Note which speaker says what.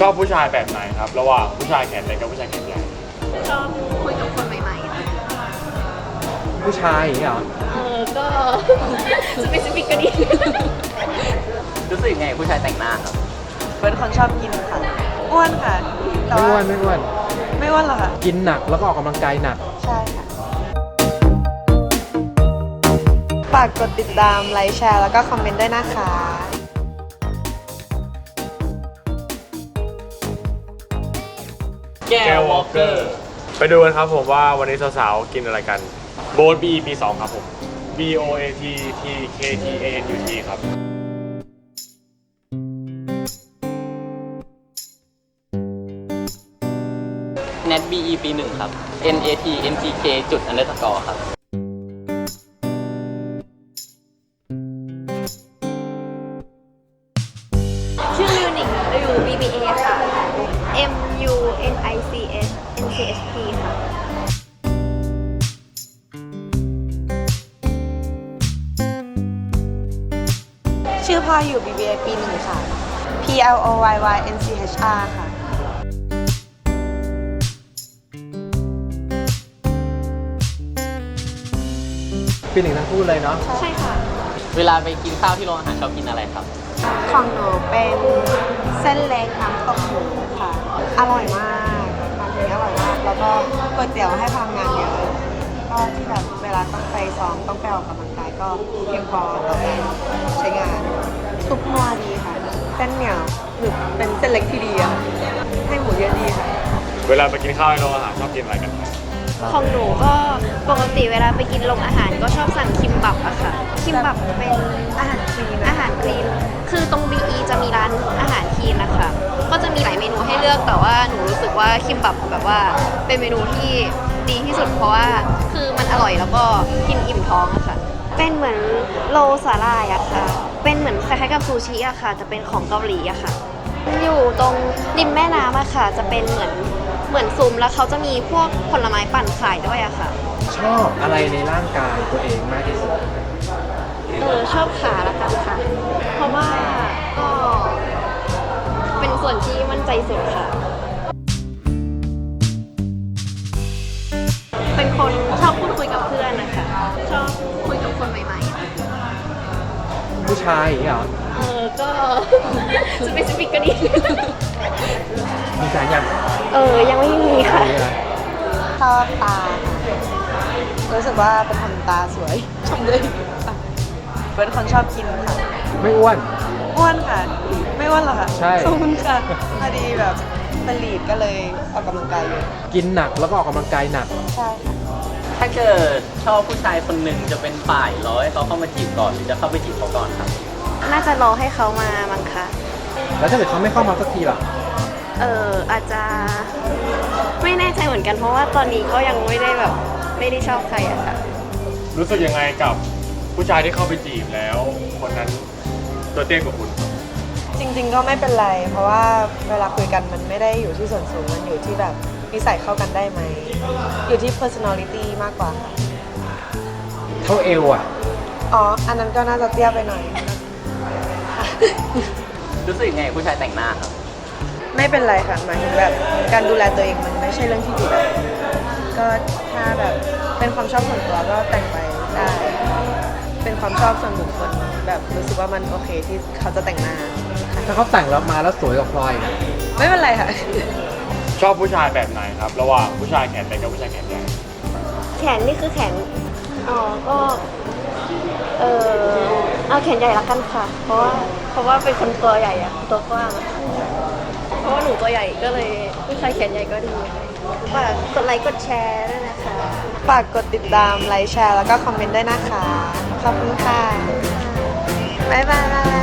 Speaker 1: ชอบผู้ชายแบบไหนครับ ระหว่างผู้ชายแขนเล็กกับผู้ชายแขนใหญ่
Speaker 2: ชอบคุยกับคนใหม่ๆค่ะ
Speaker 3: ผู้ชายอย่างเงี้ยเหรอ
Speaker 2: เออ ก็สเปซิฟิกก็ดี
Speaker 4: รู้สึกยังไงผู้ชายแต่งหน้าครับ
Speaker 5: เป็นคนชอบกินค่ะ อ้วนค่ะแต่
Speaker 3: ไม่อ้ว
Speaker 5: ว่าน
Speaker 3: ไม่อ้วน
Speaker 5: ไม่อ้วนหรอกค่ะ
Speaker 3: กินหนักแล้วก็ออกกำลังกายหนัก
Speaker 5: ใช่ค่ะ ฝากกดติดตาม ไลค์แชร์ แล้วก็คอมเมนต์ด้วยนะคะ
Speaker 4: แก้
Speaker 1: แก้
Speaker 4: ว
Speaker 1: ว
Speaker 4: ว
Speaker 1: ว
Speaker 4: อ
Speaker 1: อ
Speaker 4: ล
Speaker 1: ล
Speaker 4: เก
Speaker 1: เก
Speaker 4: อ
Speaker 1: อ
Speaker 4: ร์
Speaker 1: ร์ ไปดูกันครับผมว่าวันนี้สาวๆกินอะไรกัน โบน B EP 2ครับผม B O A T T K T A N U T ครับ
Speaker 4: เน็ต BE ปีหนึ่งครับ NAT NTK จุด underscore ครับ
Speaker 2: ชื่อมิวนิกอยู่ BBA ค่ะ M U N I C S N C S P ค่ะ
Speaker 5: ชื่อพ่ออยู่ BBA ปีหนึ่งค่ะ P L O Y Y N C H R ค่ะ
Speaker 3: ปีหนึ่งทั้งคู่เลยเนาะ
Speaker 2: ใช่ค่ะ
Speaker 4: เวลาไปกินข้าวที่โรงอาหารชอบกินอะไรครับ
Speaker 5: ของหนูเป็นเส้นเล็กน้ำตกหมูค่ะ อร่อยมากร้านนี้อร่อยมาก แล้วก็ก๋วยเตี๋ยวให้พลังงานเยอะก็ที่แบบเวลาต้องไปซ้อมต้องไปออกกำลังกายก็เพียงพอต่อการใช้งานซุปนัวดีค่ะเส้นเหนียวหรือเป็นเส้นเล็กที่ดีอะให้หมูเยอะดีค่ะ
Speaker 1: เวลาไปกินข้าวในโรงอาหารชอบกินอะไรกันครับ
Speaker 2: ของหนูก็ปกติเวลาไปกินโรงอาหารก็ชอบสั่งคิมบับอะค่ะ คิมบับเป็นอาหารคลีนอาหารคลีน คือตรง BE จะมีร้านอาหารคลีนนะคะ ก็จะมีหลายเมนูให้เลือกแต่ว่าหนูรู้สึกว่าคิมบับแบบว่าเป็นเมนูที่ดีที่สุดเพราะว่าคือมันอร่อยแล้วก็กินอิ่มท้องอะค่ะ เป็นเหมือนโลสาลายอะค่ะ เป็นเหมือนคล้ายๆกับซูชิอะค่ะ จะเป็นของเกาหลีอะค่ะ อยู่ตรงริมแม่น้ำอะค่ะ จะเป็นเหมือนเหมือนซุ้มแล้วเขาจะมีพวกผลไม้ปั่นขายด้วยอะค่ะ
Speaker 3: ชอบอะไรในร่างกายตัวเองมากที่สุด
Speaker 2: เออชอบขาละกันค่ะ เพราะว่าก็ เป็นส่วนที่มั่นใจสุดค่ะ เป็นคนชอบพูดคุยกับเพื่อนนะคะ ชอบคุยกับคนใหม่ๆอะ
Speaker 3: ผู้ชายอย่างเงี้ยเหรอ
Speaker 2: เออก็สเปซิฟิกก็ดี
Speaker 3: มีแฟนยัง
Speaker 2: เออ ยังไม่มีค่ะ
Speaker 3: มีอะไร
Speaker 5: ชอบตาค่ะรู้สึกว่าเป็นคนตาสวย ชมด้วยค่ะเป็นคนชอบกินค่ะ
Speaker 3: ไม่อ้วน
Speaker 5: อ้วนค่ะไม่ อ้วนหรอกค่ะ
Speaker 3: ใช่
Speaker 5: ขอบคุณค่ะพอดีแบบเป็นลีดก็เลยออกกำลังกายเยอะ
Speaker 3: กินหนักแล้วก็ออกกำลังกายหนัก
Speaker 5: ใช่ค่ะ
Speaker 4: ถ้าเกิดชอบผู้ชายคนหนึ่งจะเป็นฝ่ายรอให้เขาเข้ามาจีบก่อนหรือจะเข้าไปจีบเขาก่อนครับ
Speaker 2: น่าจะรอให้เขามามั้งคะ
Speaker 3: แล้วถ้าเกิดเขาไม่เข้ามาสักทีล่ะ
Speaker 2: เอออาจจะไม่แน่ใจเหมือนกันเพราะว่าตอนนี้ก็ยังไม่ได้แบบไม่ได้ชอบใครอะค่ะ
Speaker 1: รู้สึกยังไงกับผู้ชายที่เข้าไปจีบแล้ว คนนั้นตัวเตี้ยกว่าคุณ
Speaker 5: จริง ๆ ก็ไม่เป็นไร เพราะว่าเวลาคุยกันมันไม่ได้อยู่ที่ส่วนสูงมันอยู่ที่แบบนิสัยเข้ากันได้ไหม อยู่ที่ personality มากกว่าค่ะ
Speaker 3: เท่าเอวอะ
Speaker 5: อ๋อ อันนั้นก็น่าจะเตี้ยไปหน่อย
Speaker 4: รู้สึกยังไงผู้ชายแต่งหน้าครับ
Speaker 5: ไม่เป็นไรค่ะหมายถึงแบบการดูแลตัวเองมันไม่ใช่เรื่องที่ผิดอะก็ถ้าแบบเป็นความชอบส่วนตัวก็แต่งไปได้ เป็นความชอบส่วนบุคคลแบบรู้สึกว่ามันโอเคที่เขาจะแต่งหน้าค่ะ
Speaker 3: ถ้าเขาแต่งแล้วมาแล้วสวยกว่าพลอยนะ
Speaker 5: ไม่เป็นไรค่ะ
Speaker 1: ชอบผู้ชายแบบไหนครับ ระหว่างผู้ชายแขนเล็กกับผู้ชายแขนใหญ่
Speaker 2: แขนนี่คือแขน อ๋อ ก็ เออเอาแขนใหญ่ละกันค่ะ เพราะว่า เพราะว่าเป็นคนตัวใหญ่อะตัวกว้างอะเพราะว่าหนูตัวใหญ่ก็เลยผู้ชายแขนใหญ่ก็ดีฝากกดไลค์กดแชร์ด้วยนะคะ
Speaker 5: ฝากกดติดตาม ไลค์แชร์ แล้วก็คอมเมนต์ด้วยนะคะ ขอบคุณค่ะ บ๊ายบาย